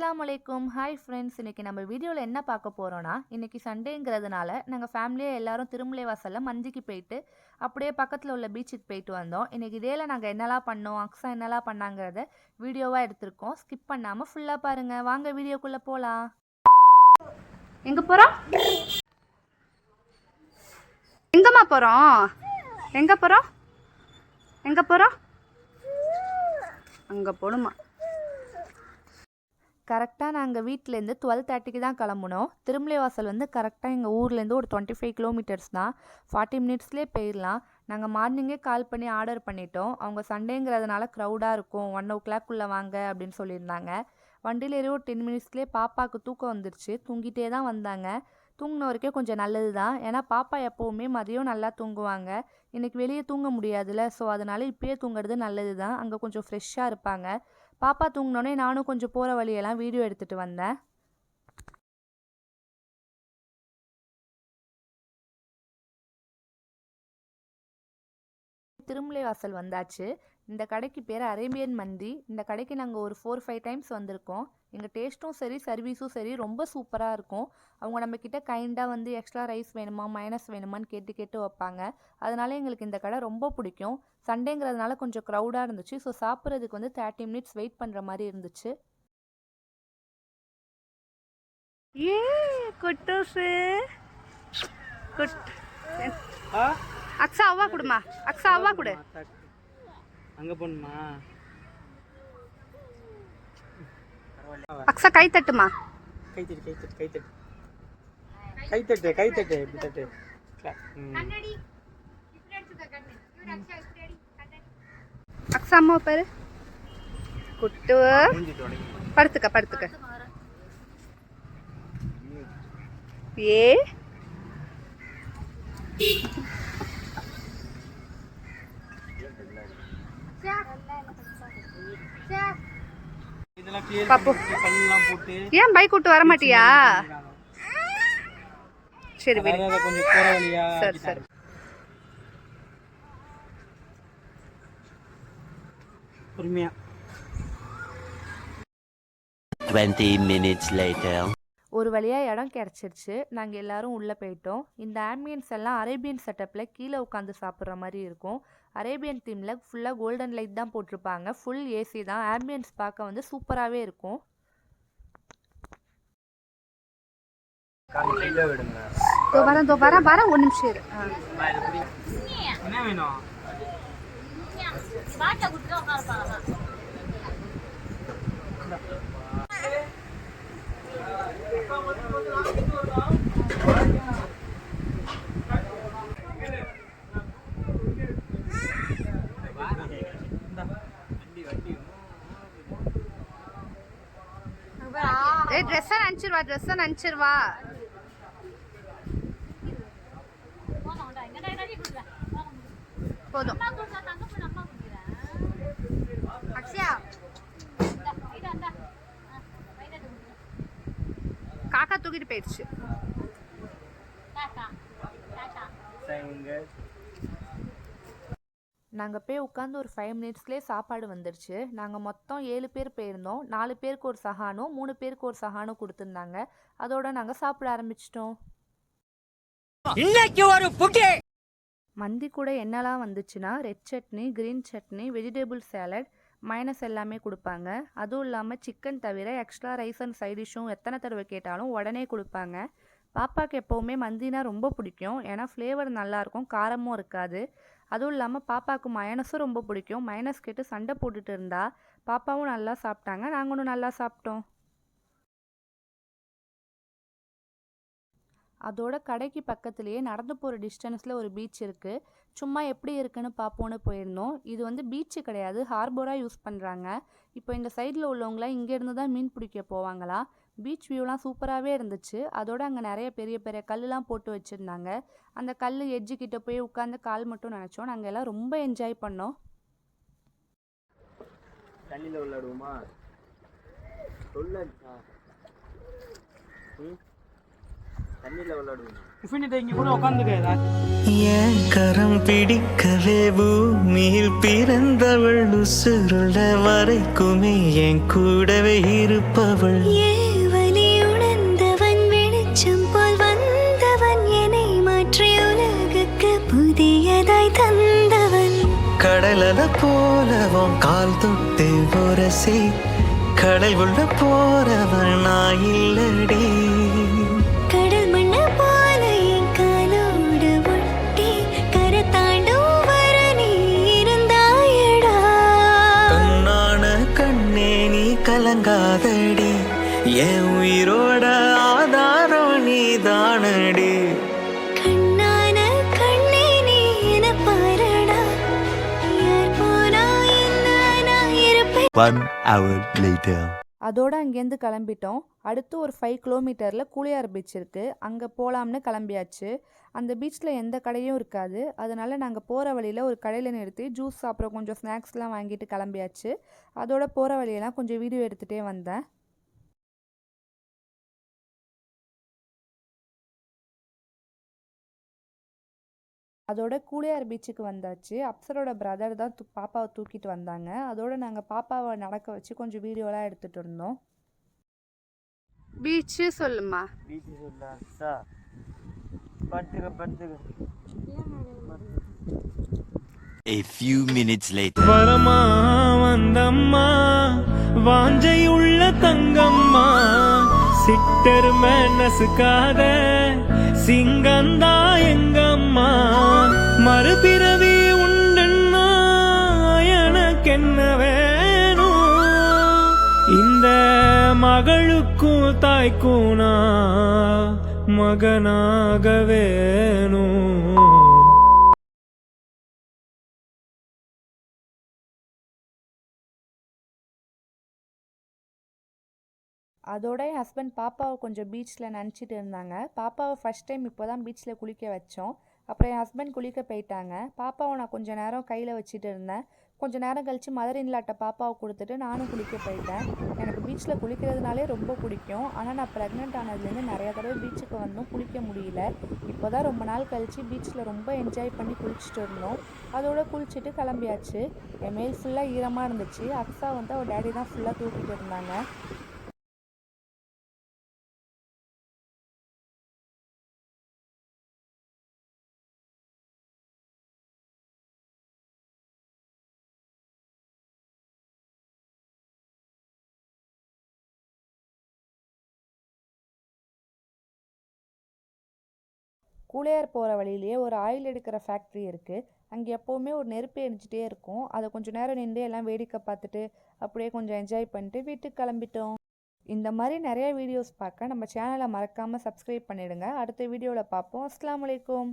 அஸ்லாம் அலைக்கும் hi friends இன்றைக்கி நம்ம வீடியோவில் என்ன பார்க்க போகிறோன்னா இன்றைக்கி சண்டேங்கிறதுனால நாங்கள் ஃபேமிலியாக எல்லாரும் திருமலை வாசலில் மஞ்சிக்கு போயிட்டு அப்படியே பக்கத்தில் உள்ள பீச்சுக்கு போயிட்டு வந்தோம். இன்றைக்கி இதேல நாங்கள் என்னெல்லாம் பண்ணோம் அக்ஸா என்னெல்லாம் பண்ணாங்கிறத வீடியோவாக எடுத்திருக்கோம். ஸ்கிப் பண்ணாமல் ஃபுல்லாக பாருங்கள் வாங்க வீடியோக்குள்ளே போகலாம் எங்கே போகிறோம் எங்கம்மா போகிறோம் எங்கே போகிறோம் எங்கே போகிறோம் அங்கே போகணுமா கரெக்டாக நாங்கள் வீட்டிலேருந்து டுவெல் தேர்ட்டிக்கு தான் கிளம்புனோம். திருமலை வாசல் வந்து கரெக்டாக எங்கள் ஊர்லேருந்து ஒரு டுவெண்ட்டி ஃபைவ் கிலோமீட்டர்ஸ் தான் ஃபார்ட்டி மினிட்ஸ்லேயே போயிடலாம் நாங்கள் மார்னிங்கே கால் பண்ணி ஆர்டர் பண்ணிட்டோம். அவங்க சண்டேங்கிறதுனால க்ரௌடாக இருக்கும். ஒன் ஓ கிளாக்குள்ளே வாங்க அப்படின்னு சொல்லியிருந்தாங்க. வண்டியில் ஏறி ஒரு டென் மினிட்ஸ்லேயே பாப்பாவுக்கு தூக்கம் வந்துருச்சு. தூங்கிட்டே தான் வந்தாங்க. தூங்கின வரைக்கும் கொஞ்சம் நல்லது தான். ஏன்னா பாப்பா எப்போவுமே மதியம் நல்லா தூங்குவாங்க. இன்றைக்கி வெளியே தூங்க முடியாதுல்ல. ஸோ அதனால் இப்பயே தூங்குறது நல்லது தான். அங்கே கொஞ்சம் ஃப்ரெஷ்ஷாக இருப்பாங்க. பாப்பா தூங்கினோடனே நானும் கொஞ்சம் போகிற வழியெல்லாம் வீடியோ எடுத்துகிட்டு வந்தேன். திருமலை வாசல் வந்தாச்சு. இந்த கடைக்கு பேர் அரேபியன் மந்தி. இந்த கடைக்கு நாங்கள் ஒரு ஃபோர் ஃபைவ் டைம்ஸ் வந்திருக்கோம். எங்கள் டேஸ்ட்டும் சரி சர்வீஸும் சரி ரொம்ப சூப்பராக இருக்கும். அவங்க நம்மக்கிட்ட கைண்டாக வந்து எக்ஸ்ட்ரா ரைஸ் வேணுமா மைனஸ் வேணுமான்னு கேட்டு கேட்டு வைப்பாங்க. அதனால எங்களுக்கு இந்த கடை ரொம்ப பிடிக்கும். சண்டேங்கிறதுனால கொஞ்சம் க்ரௌடாக இருந்துச்சு. ஸோ சாப்பிட்றதுக்கு வந்து தேர்ட்டி மினிட்ஸ் வெயிட் பண்ணுற மாதிரி இருந்துச்சு. ஏ குட்டூசு. குட். அக்ஸா அவ்வா கொடுமா. அக்ஸா அவ்வா கொடு. அங்க போகணுமா? அக்ஸா கை தட்டுமா கை தட்டு கை தட்டு கை தட்டு கை தட்டு கை தட்டு இப்படி தட்டு கிளா- ம். அக்ஸா அம்மா பேரு குட்டு மூஞ்சிட்டு உடைங்க. படுத்துக்க படுத்துக்க ஏ பாப்பு. ஏன் பைக் விட்டு வர மாட்டியா? சரி சரி சரி. பொறுமையா. 20 minutes later. ஒரு வழியாக இடம் கிடச்சிருச்சு. நாங்கள் எல்லாரும் உள்ளே போயிட்டோம். இந்த ஆம்பியன்ஸ் எல்லாம் அரேபியன் செட்டப்பில் கீழே உட்காந்து சாப்பிட்ற மாதிரி இருக்கும். அரேபியன் தீமில் ஃபுல்லாக கோல்டன் லைட் தான் போட்டிருப்பாங்க. ஃபுல் ஏசி தான். ஆம்பியன்ஸ் பார்க்க வந்து சூப்பராகவே இருக்கும். தோ வரேன் தோ வரேன் வரேன் ஒரு நிமிஷம் இரு. ஆ. என்ன வேணும்? ஏய் ட்ரெஸ்ஸை நினச்சிருவா ட்ரெஸ்ஸை நினச்சிருவா போதும். போயிடுச்சு நாங்கள் போய் உட்காந்து ஒரு ஃபைவ் மினிட்ஸ்லேயே சாப்பாடு வந்துருச்சு. நாங்கள் மொத்தம் ஏழு பேர் போயிருந்தோம். நாலு பேருக்கு ஒரு சஹானும் மூணு பேருக்கு ஒரு சஹானும் கொடுத்துருந்தாங்க. அதோட நாங்கள் சாப்பிட ஆரம்பிச்சிட்டோம். மந்தி கூட என்னெல்லாம் வந்துச்சுன்னா red chutney green chutney vegetable salad mayonnaise எல்லாமே கொடுப்பாங்க. அதுவும் இல்லாமல் சிக்கன் தவிர எக்ஸ்ட்ரா ரைஸ் அண்ட் சைடிஷும் எத்தனை தடவை கேட்டாலும் உடனே கொடுப்பாங்க. பாப்பாவுக்கு எப்போவுமே மந்தினா ரொம்ப பிடிக்கும். ஏன்னா ஃப்ளேவர் நல்லாயிருக்கும் காரமும் இருக்காது. அதுவும் இல்லாமல் பாப்பாவுக்கு மயனஸும் ரொம்ப பிடிக்கும். மயனஸ் கேட்டு சண்டை போட்டுட்டு இருந்தா பாப்பாவும் நல்லா சாப்பிட்டாங்க. நாங்களும் நல்லா சாப்பிட்டோம். அதோட கடைக்கு பக்கத்துலேயே நடந்து போகிற டிஸ்டன்ஸில் ஒரு பீச் இருக்குது சும்மா எப்படி இருக்குன்னு பார்ப்போன்னு போயிருந்தோம். இது வந்து பீச்சு கிடையாது. ஹார்பராக யூஸ் பண்ணுறாங்க இப்போ இந்த சைடில் உள்ளவங்களாம் இங்கேருந்து தான் மீன் பிடிக்க போவாங்களா? பீச் வியூலாம் சூப்பராகவே இருந்துச்சு. அதோட அங்கே நிறைய பெரிய பெரிய கல்லுலாம் போட்டு வச்சுருந்தாங்க. அந்த கல் எட்ஜு கிட்ட போய் உட்காந்து கால் மட்டும் நினச்சோம். நாங்கள் எல்லாம் ரொம்ப என்ஜாய் பண்ணோம். தண்ணியில் விளையாடுவோமா சொல்லா ம் தண்ணியில் விளையாடுவோம் டிஃபின் இங்கே கூட உட்காந்துக்க என் கரம் பிடிக்கவே பூமியில் பிறந்தவள் உசுருள்ள வரைக்குமே என் கூடவே இருப்பவள். ஏவலி உணர்ந்தவன் வெளிச்சம் போல் வந்தவன் என்னை மாற்றி உலகுக்கு புதியதாய் தந்தவன். கடலல போலவும் கால் தொட்டு உரசி கடல் உள்ள போறவன் நான் இல்லடி. கலங்காதடி. என் உயிரோட ஆதாரம் நீ தானடி. அதோடு அங்கேருந்து கிளம்பிட்டோம். அடுத்து ஒரு ஃபைவ் கிலோமீட்டரில் கூலியார் பீச் இருக்குது அங்கே போகலாம்னு கிளம்பியாச்சு. அந்த பீச்சில் எந்த கடையும் இருக்காது. அதனால நாங்கள் போகிற வழியில் ஒரு கடையில் நிறுத்தி ஜூஸ் அப்புறம் கொஞ்சம் ஸ்நாக்ஸ்லாம் வாங்கிட்டு கிளம்பியாச்சு. அதோட போகிற வழியெல்லாம் கொஞ்சம் வீடியோ எடுத்துகிட்டே வந்தேன். அதோட கூலியார் பீச்சுக்கு வந்தாச்சு. அப்சரோட பிரதர் தான் தூ பாப்பாவை தூக்கிட்டு வந்தாங்க. அதோட நாங்கள் பாப்பாவை நடக்க வச்சு கொஞ்சம் வீடியோலாம் எடுத்துகிட்டு இருந்தோம். பீச்சு சொல்லுமா பீச்சு சொல்லா சார் படுத்துக்க படுத்துக்க A few minutes later. வரமா வந்தம்மா வாஞ்சை உள்ள தங்கம்மா சிட்டர் நசுக்காத சிங்கந்தா எங்கம்மா. மறுபிறவி உண்டுன்னா எனக்கு என்ன வேணும்? இந்த மகளுக்கும் தாய்க்கும் நான் மகனாக வேணும் அதோட என் ஹஸ்பண்ட் பாப்பாவை கொஞ்சம் பீச்சில் நினச்சிட்டு இருந்தாங்க. பாப்பாவை ஃபஸ்ட் டைம் இப்போ தான் பீச்சில் குளிக்க வச்சோம். அப்புறம் என் ஹஸ்பண்ட் குளிக்க போயிட்டாங்க. பாப்பாவை நான் கொஞ்சம் நேரம் கையில் வச்சுட்டு இருந்தேன். கொஞ்ச நேரம் கழித்து மதர் இன்லாட்ட பாப்பாவை கொடுத்துட்டு நானும் குளிக்க போயிட்டேன். எனக்கு பீச்சில் குளிக்கிறதுனாலே ரொம்ப பிடிக்கும். ஆனால் நான் ப்ரெக்னென்ட் ஆனதுலேருந்து நிறையா தடவை பீச்சுக்கு வந்தும் குளிக்க முடியல. இப்போ தான் ரொம்ப நாள் கழித்து பீச்சில் ரொம்ப என்ஜாய் பண்ணி குளிச்சுட்டு இருந்தோம். அதோட குளிச்சுட்டு கிளம்பியாச்சு. என் மேல் ஃபுல்லாக ஈரமாக இருந்துச்சு. அக்ஸா வந்து அவள் டேடி தான் ஃபுல்லாக தூக்கிட்டு இருந்தாங்க. கூலையார் போகிற வழியிலேயே ஒரு ஆயில் எடுக்கிற ஃபேக்ட்ரி இருக்குது அங்கே எப்போவுமே ஒரு நெருப்பு எரிஞ்சிட்டே இருக்கும். அதை கொஞ்சம் நேரம் நின்று எல்லாம் வேடிக்கை பார்த்துட்டு அப்படியே கொஞ்சம் என்ஜாய் பண்ணிட்டு வீட்டுக்கு கிளம்பிட்டோம். இந்த மாதிரி நிறைய வீடியோஸ் பார்க்க நம்ம சேனலை மறக்காமல் சப்ஸ்கிரைப் பண்ணிவிடுங்க அடுத்த வீடியோவில் பார்ப்போம். அஸ்லாம் அலைக்கும்.